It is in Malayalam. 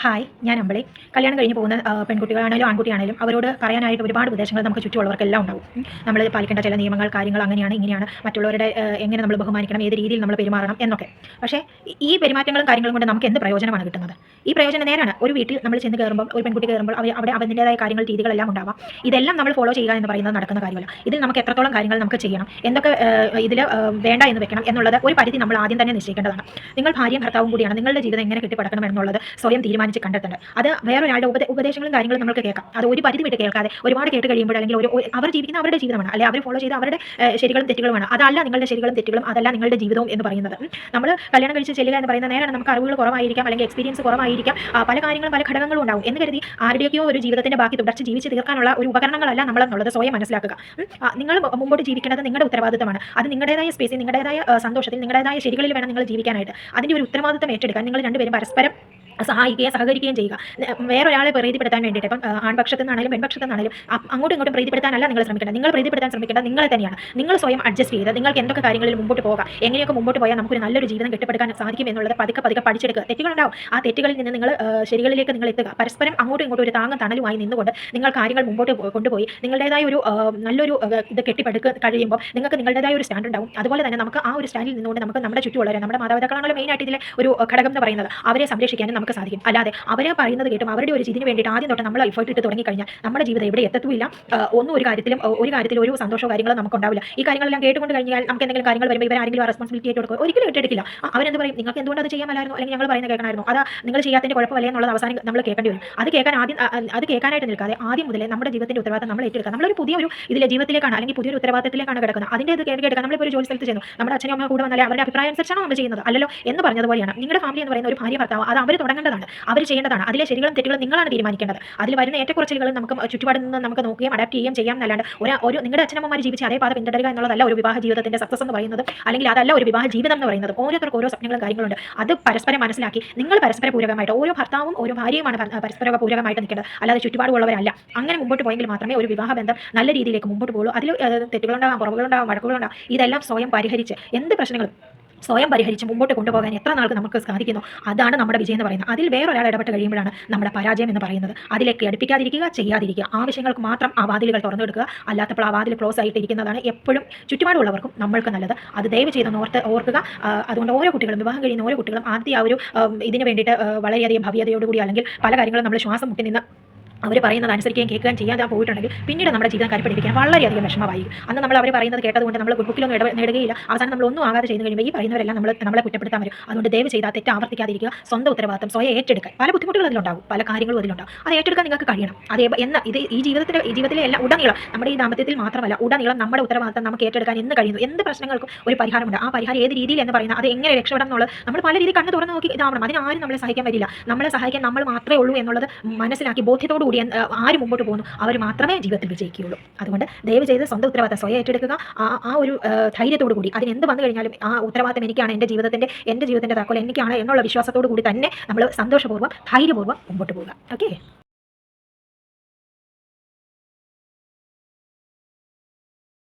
ഹായ് ഞാൻ അമ്പളി. കല്യാണം കഴിഞ്ഞ് പോകുന്ന പെൺകുട്ടികളാണെങ്കിലും ആൺകുട്ടിയാണെങ്കിലും അവരോട് പറയാനായിട്ട് ഒരുപാട് ഉപദേശങ്ങൾ നമുക്ക് ചുറ്റുമുള്ളവർക്കെല്ലാം ഉണ്ടാവും. നമ്മൾ പാലിക്കേണ്ട ചില നിയമങ്ങൾ കാര്യങ്ങൾ അങ്ങനെയാണ് ഇങ്ങനെയാണ്. മറ്റുള്ളവരുടെ എങ്ങനെ നമ്മൾ ബഹുമാനിക്കണം ഏത് രീതിയിൽ നമ്മൾ പെരുമാറണം എന്നൊക്കെ. പക്ഷേ ഈ- പെരുമാറ്റങ്ങളും കാര്യങ്ങളും കൊണ്ട് നമുക്ക് എന്ത് പ്രയോജനമാണ് കിട്ടുന്നത്? ഈ പ്രയോജനം നേരാണ്. ഒരു വീട്ടിൽ നമ്മൾ ചെന്ന് കയറുമ്പോൾ ഒരു പെൺകുട്ടി കയറുമ്പോൾ അവർ അവിടെ അതിന്റെതായ കാര്യങ്ങൾ രീതികളെല്ലാം ഉണ്ടാവാം. ഇതെല്ലാം നമ്മൾ ഫോളോ ചെയ്യുക എന്ന് പറയുന്നത് നടക്കുന്ന കാര്യമല്ല. ഇതിൽ നമുക്ക് എത്രത്തോളം കാര്യങ്ങൾ നമുക്ക് ചെയ്യണം എന്തൊക്കെ ഇതിൽ വേണ്ട എന്ന് വെക്കണം എന്നുള്ളത് ഒരു പരിധി നമ്മൾ ആദ്യം തന്നെ നിശ്ചയിക്കേണ്ടതാണ്. നിങ്ങൾ ഭാര്യയും ഭർത്താവും കൂടിയാണ്. നിങ്ങളുടെ ജീവിതം എങ്ങനെ കെട്ടിപ്പടക്കണം എന്നുള്ളത് സ്വയം തീരുമാനിച്ച് കണ്ടെത്തേണ്ടത് അത് വേറൊരാളുടെ ഉപദേ ഉപദേശങ്ങളും കാര്യങ്ങളും നമുക്ക് കേൾക്കാം. അത് ഒരു പരിധി വിട്ട് കേൾക്കാതെ ഒരുപാട് കേട്ട് കഴിയുമ്പോൾ അല്ലെങ്കിൽ ഒരു അവർ ജീവിക്കുന്ന അവരുടെ ജീവിതമാണ്. അല്ലെങ്കിൽ അവർ ഫോളോ ചെയ്ത അവരുടെ ശരികളും തെറ്റുകളുമാണ്. അതല്ല നിങ്ങളുടെ ശരികളും തെറ്റുകളും അതല്ല നിങ്ങളുടെ ജീവിതവും എന്ന് പറയുന്നത്. നമ്മൾ കല്യാണം കഴിച്ച് ചെല്ലുക എന്ന് പറയുന്ന നേരാണ് നമുക്ക് അറിവുകൾ കുറവായിരിക്കാം അല്ലെങ്കിൽ എക്സ്പീരിയൻസ് കുറവായിരിക്കാം. പല കാര്യങ്ങളും പല ഘടകങ്ങളും ഉണ്ടാവും എന്ന് കരുതി ആരുടെയൊക്കെയോ ഒരു ജീവിതത്തിന്റെ ബാക്കി തുടർച്ച ജീവിച്ച് തീർക്കാനുള്ള ഒരു ഉപകരണങ്ങളല്ല നമ്മളെന്നുള്ളത് സ്വയം മനസ്സിലാക്കുക. നിങ്ങൾ മുമ്പോട്ട് ജീവിക്കേണ്ടത് നിങ്ങളുടെ ഉത്തരവാദിത്തമാണ്. അത് നിങ്ങളുടേതായ സ്പേസിൽ നിങ്ങളുടേതായ സന്തോഷത്തിൽ നിങ്ങളുടേതായ ശരികളിൽ വേണം നിങ്ങൾ ജീവിക്കാനായിട്ട്. അതിന്റെ ഒരു ഉത്തരവാദിത്തം ഏറ്റെടുക്കാൻ നിങ്ങൾ രണ്ടുപേരും പരസ്പരം സഹായിക്കുകയും സഹകരിക്കുകയും ചെയ്യുക. വേറെ വേറൊരാളെ പ്രീതിപ്പെടുത്താൻ വേണ്ടിയിട്ട് ഇപ്പം ആൺപക്ഷത്തു നിന്നാണെങ്കിലും പെൺപക്ഷത്തു നിന്നാണെങ്കിലും അങ്ങോട്ടും ഇങ്ങോട്ടും പ്രീതിപ്പെടുത്താനല്ല നിങ്ങൾ ശ്രമിക്കേണ്ടത്. നിങ്ങൾ പ്രീതിപ്പെടുത്താൻ ശ്രമിക്കേണ്ടത് നിങ്ങൾ തന്നെയാണ്. നിങ്ങൾ സ്വയം അഡ്ജസ്റ്റ് ചെയ്ത് നിങ്ങൾക്ക് എന്തൊക്കെ കാര്യങ്ങളിൽ മുമ്പോട്ട് പോകാം എങ്ങനെയൊക്കെ മുമ്പോട്ട് പോയാൽ നമുക്കൊരു നല്ലൊരു ജീവിതം കെട്ടിപ്പടുക്കാൻ സാധിക്കും എന്നുള്ളത് പതുക്കെ പതുക്കെ പഠിച്ചെടുക്കുക. തെറ്റുകളുണ്ടാവും. ആ തെറ്റുകളിൽ നിന്ന് നിങ്ങൾ ശരികളിലേക്ക് നിങ്ങൾ എത്തുക. പരസ്പരം അങ്ങോട്ടും ഇങ്ങോട്ടും ഒരു താങ്ങും തണലുമായി നിന്നുകൊണ്ട് നിങ്ങൾ കാര്യങ്ങൾ മുമ്പോട്ട് കൊണ്ടുപോയി നിങ്ങളുടേതായ ഒരു നല്ലൊരു ഇത് കെട്ടിപ്പടുക്കുക കഴിയുമ്പോൾ നിങ്ങൾക്ക് നിങ്ങളുടേതായ ഒരു സ്റ്റാൻഡ് ഉണ്ടാവും. അതുപോലെ തന്നെ നമുക്ക് ആ ഒരു സ്റ്റാൻഡിൽ നിന്നുകൊണ്ട് നമുക്ക് നമ്മുടെ ചുറ്റുമുള്ളവരെ നമ്മുടെ മാതാപിതാക്കളാണല്ലോ മെയിനായിട്ട് ഇതിലെ ഒരു ഘടകം എന്ന് പറയുന്നത്. അവരെ സംരക്ഷിക്കാനും നമുക്ക് സാധിക്കും. അല്ലാതെ അവരെ പറയുന്നത് കേട്ടും അവരുടെ ഒരു ഇതിന് വേണ്ടിയിട്ട് ആദ്യം തൊട്ട് നമ്മൾ എഫേർട്ട് ഇട്ട് തുടങ്ങിക്കഴിഞ്ഞാൽ നമ്മുടെ ജീവിതം എവിടെ എത്തത്തുമില്ല. ഒന്നും ഒരു കാര്യത്തിലും ഒരു കാര്യത്തിലും ഒരു സന്തോഷമോ കാര്യങ്ങളോ നമുക്ക് ഉണ്ടാവില്ല ഈ കാര്യങ്ങളെല്ലാം കേട്ടുകൊണ്ട് കഴിഞ്ഞാൽ നമുക്ക് എന്തെങ്കിലും കാര്യങ്ങൾ വരുമ്പോൾ ഇവർ ആരെങ്കിലും റെസ്പോൺസിബിലിറ്റി ആയിട്ട് കൊടുക്കും. ഒരിക്കലും ഏറ്റെടുക്കില്ല. ആ, അവരെന്ത് പറയും? നിങ്ങൾക്ക് എന്തുകൊണ്ട് അത് ചെയ്യാമല്ലായിരുന്നു അല്ലെങ്കിൽ ഞങ്ങൾ പറയുന്നത് കേൾക്കണമായിരുന്നു. അതാ നിങ്ങൾ ചെയ്യാത്തതിന്റെ കുഴപ്പമല്ലേ എന്നുള്ളത് അവസാനം നമ്മൾ കേൾക്കേണ്ടി വരും. അത് കേൾക്കാൻ ആദ്യം അത് കേൾക്കാനായിട്ട് നിൽക്കാതെ ആദ്യം മുതലേ നമ്മുടെ ജീവിതത്തിന്റെ ഉത്തരവാദിത്തം നമ്മൾ ഏറ്റെടുക്കുക. നമ്മളൊരു പുതിയൊരു ഇതിലെ ജീവിതത്തിലേക്കാണ് അല്ലെങ്കിൽ പുതിയൊരു ഉത്തരവാദിത്തത്തിലേക്കാണ് കിടക്കുന്നത്. അതിന്റെ ഇത് കേൾക്കുക. നമ്മളിപ്പോൾ ഒരു ജോലി സ്ഥലത്ത് ചെയ്യുന്നു നമ്മുടെ അച്ഛനും അമ്മ കൂടെ വന്നാലേ അവരുടെ അഭിപ്രായം അനുസരിച്ചാണ് നമ്മൾ ചെയ്യുന്നത്? അല്ലല്ലോ എന്ന് പറഞ്ഞതുപോലെയാണ്. നിങ്ങളുടെ ഫാമിലി എന്ന് പറയുന്ന ഒരു ഭാര്യ ഭർത്താവ് അത് അവർ തുടങ്ങേണ്ടതാണ് അവർ ചെയ്യേണ്ടതാണ്. അതിലെ ശരികളും തെറ്റുകളും നിങ്ങളാണ് തീരുമാനിക്കേണ്ടത്. അതിൽ വരുന്ന ഏറ്റക്കുറച്ചിലുകൾ നമുക്ക് ചുറ്റുപാടിൽ നിന്ന് നമുക്ക് നോക്കുകയും അഡാപ്റ്റ് ചെയ്യുകയും ചെയ്യാം എന്നല്ലാണ്ട് ഒരു ഒരു നിങ്ങളുടെ അച്ഛനമ്മമാർ ജീവിച്ച് അതേ പാത പിന്തുടരുക എന്നുള്ളതല്ല ഒരു വിവാഹ ജീവിതത്തിന്റെ സക്സസ് എന്ന് പറയുന്നത് അല്ലെങ്കിൽ അതല്ല ഒരു വിവാഹ ജീവിതം എന്ന് പറയുന്നത്. ഓരോരുത്തർക്കും ഓരോ സ്വപ്നങ്ങളും കാര്യങ്ങളുണ്ട്. അത് പരസ്പരം മനസ്സിലാക്കി നിങ്ങൾ പരസ്പര പൂരകമായിട്ട് ഓരോ ഭർത്താവും ഓരോ ഭാര്യയുമാണ് പര- പരസ്പര പൂരകമായിട്ട് നിൽക്കേണ്ടത്. അല്ലാതെ ചുറ്റുപാടുള്ളവരല്ല. അങ്ങനെ മുമ്പോട്ട് പോയെങ്കിൽ മാത്രമേ ഒരു വിവാഹ ബന്ധം നല്ല രീതിയിലേക്ക് മുമ്പോട്ട് പോകുള്ളൂ അതിൽ തെറ്റുകളുണ്ടാകാം കുറവുകളുണ്ടാകാം വഴക്കുകളുണ്ടാകാം ഇതെല്ലാം സ്വയം പരിഹരിച്ച് എന്ത് പ്രശ്നങ്ങളും സ്വയം പരിഹരിച്ച് മുമ്പോട്ട് കൊണ്ടുപോകാൻ എത്ര നാൾക്ക് നമുക്ക് സാധിക്കുന്നു? അതാണ് നമ്മുടെ വിജയം എന്ന് പറയുന്നത്. അതിൽ വേറൊരാൾ ഇടപെട്ട് കഴിയുമ്പോഴാണ് നമ്മുടെ പരാജയം എന്ന് പറയുന്നത്. അതിലേക്ക് അടുപ്പിക്കാതിരിക്കുക ചെയ്യാതിരിക്കുക. ആവശ്യങ്ങൾക്ക് മാത്രം ആ വാതിലുകൾ തുറന്നെടുക്കുക. അല്ലാത്തപ്പോൾ ആ വാതിൽ ക്ലോസ് ആയിട്ട് ഇരിക്കുന്നതാണ് എപ്പോഴും ചുറ്റുപാടുള്ളവർക്കും നമ്മൾക്ക് നല്ലത്. അത് ദയവ് ചെയ്തൊന്ന് ഓർത്ത് ഓർക്കുക. അതുകൊണ്ട് ഓരോ കുട്ടികളും വിവാഹം കഴിയുന്ന ഓരോ കുട്ടികളും ആദ്യം ആ ഒരു ഇതിന് വേണ്ടിയിട്ട് വളരെയധികം ഭവ്യതയോടുകൂടി അല്ലെങ്കിൽ പല കാര്യങ്ങളും നമ്മൾ ശ്വാസം മുട്ടി നിന്ന് അവർ പറയുന്നത് അനുസരിക്കുകയും കേൾക്കുകയും ചെയ്യാതെ പോയിട്ടുണ്ടെങ്കിൽ പിന്നീട് നമ്മുടെ ജീവിതം കരിപ്പിടിപ്പിക്കാൻ വളരെയധികം വിഷമമായിരിക്കും അന്ന് നമ്മൾ അവർ പറയുന്നത് കേട്ടതുകൊണ്ട് നമ്മൾ ബുക്കിലൊന്നും നേടുകയില്ല. അവസാനം നമ്മൾ ഒന്നും ആകാതെ ചെയ്ത് കഴിയുമ്പോൾ ഈ പറയുന്നവരെല്ലാം നമ്മൾ നമ്മളെ കുറ്റപ്പെടുത്താൻ വരും. അതുകൊണ്ട് ദയവ് ചെയ്താൽ തെറ്റ് ആവർത്തിക്കാതിരിക്കുക. സ്വന്തം ഉത്തരവാദിത്തം സ്വയം ഏറ്റെടുക്കാൻ. പല ബുദ്ധിമുട്ടുകൾ അതിലുണ്ടാവും പല കാര്യങ്ങളും അതിലുണ്ടാവും അത് ഏറ്റെടുക്കാൻ നിങ്ങൾക്ക് കഴിയണം. അതേ എന്ന ഇത് ഈ ജീവിതത്തിലെ ജീവിതത്തിലെ എല്ലാം ഉടനീളം നമ്മുടെ ഈ ദാമ്പത്യത്തിൽ മാത്രമല്ല ഉടനീളം നമ്മുടെ ഉത്തരവാദിത്തം നമുക്ക് ഏറ്റെടുക്കാൻ എന്ന് കഴിയുന്നു. എന്ത് പ്രശ്നങ്ങൾക്കും ഒരു പരിഹാരമുണ്ട്. ആ പരിഹാരം ഏത് രീതിയിൽ എന്ന് പറയുന്നത് അത് എങ്ങനെ രക്ഷപ്പെടാം എന്നുള്ളത് നമ്മൾ പല രീതി കണ്ണ് തുറന്ന് നോക്കി ഇതാവണം. അതിനാരും നമ്മളെ സഹായിക്കാൻ വരില്ല. നമ്മളെ സഹായിക്കാൻ നമ്മൾ മാത്രമേ ഉള്ളൂ എന്നുള്ളത് മനസ്സിലാക്കി ബോധ്യത്തോടു കൂടി ആര് മുമ്പോട്ട് പോകുന്നു അവർ മാത്രമേ ജീവിതത്തിൽ വിജയിക്കുകയുള്ളൂ. അതുകൊണ്ട് ദയവ് ചെയ്ത് സ്വന്തം ഉത്തരവാദിത്തം സ്വയം ഏറ്റെടുക്കുക. ആ ഒരു ധൈര്യത്തോടു കൂടി അതിന് എന്ത് വന്നു കഴിഞ്ഞാലും ആ ഉത്തരവാദിത്തം എനിക്കാണ് എന്റെ ജീവിതത്തിന്റെ എന്റെ ജീവിതത്തിന്റെ താക്കോൽ എനിക്കാണ് എന്നുള്ള വിശ്വാസത്തോടു കൂടി തന്നെ നമ്മൾ സന്തോഷപൂർവം ധൈര്യപൂർവം മുമ്പോട്ട് പോവുക. ഓക്കെ